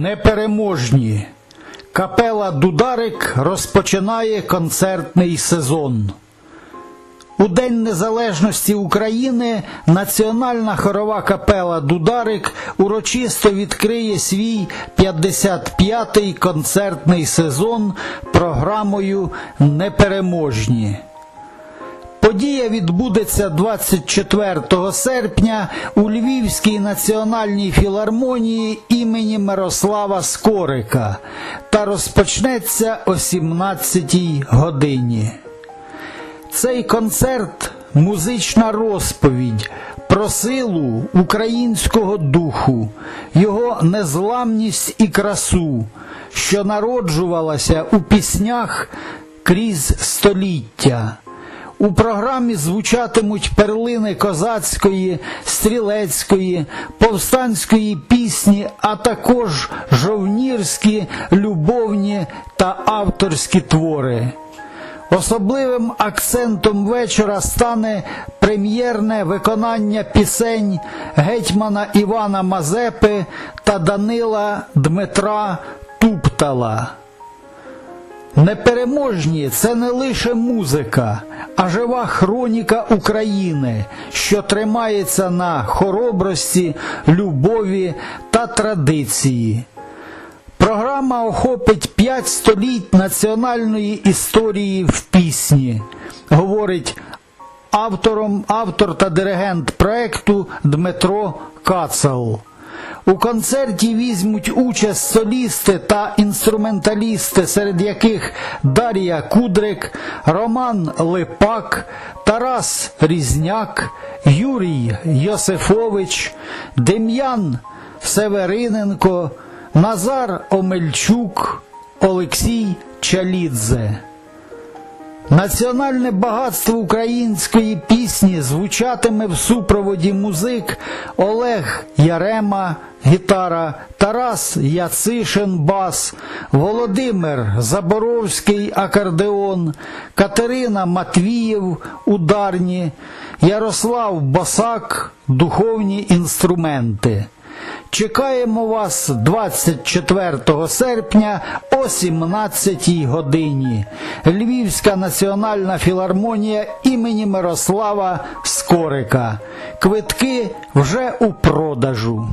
Непереможні. Капела Дударик розпочинає концертний сезон. У День Незалежності України Національна хорова капела Дударик урочисто відкриє свій 55-й концертний сезон програмою Непереможні. Подія відбудеться 24 серпня у Львівській національній філармонії імені Мирослава Скорика та розпочнеться о 17 годині. Цей концерт музична розповідь про силу українського духу, його незламність і красу, що народжувалася у піснях крізь століття. У програмі звучатимуть перлини козацької, стрілецької, повстанської пісні, а також жовнірські, любовні та авторські твори. Особливим акцентом вечора стане прем'єрне виконання пісень гетьмана Івана Мазепи та Данила Дмитра Туптала. Непереможні це не лише музика, а жива хроніка України, що тримається на хоробрості, любові та традиції. Програма охопить п'ять століть національної історії в пісні, говорить автором, автор та диригент проекту Дмитро Кацал. У концерті візьмуть участь солісти та інструменталісти, серед яких Дар'я Кудрик, Роман Липак, Тарас Різняк, Юрій Йосифович, Дем'ян Севериненко, Назар Омельчук, Олексій Чалідзе. Національне багатство української пісні звучатиме в супроводі музик Олег Ярема, гітара, Тарас Яцишин бас, Володимир Заборовський акордеон, Катерина Матвієв ударні, Ярослав Босак духовні інструменти. Чекаємо вас 24 серпня о 17 годині. Львівська національна філармонія імені Мирослава Скорика. Квитки вже у продажу.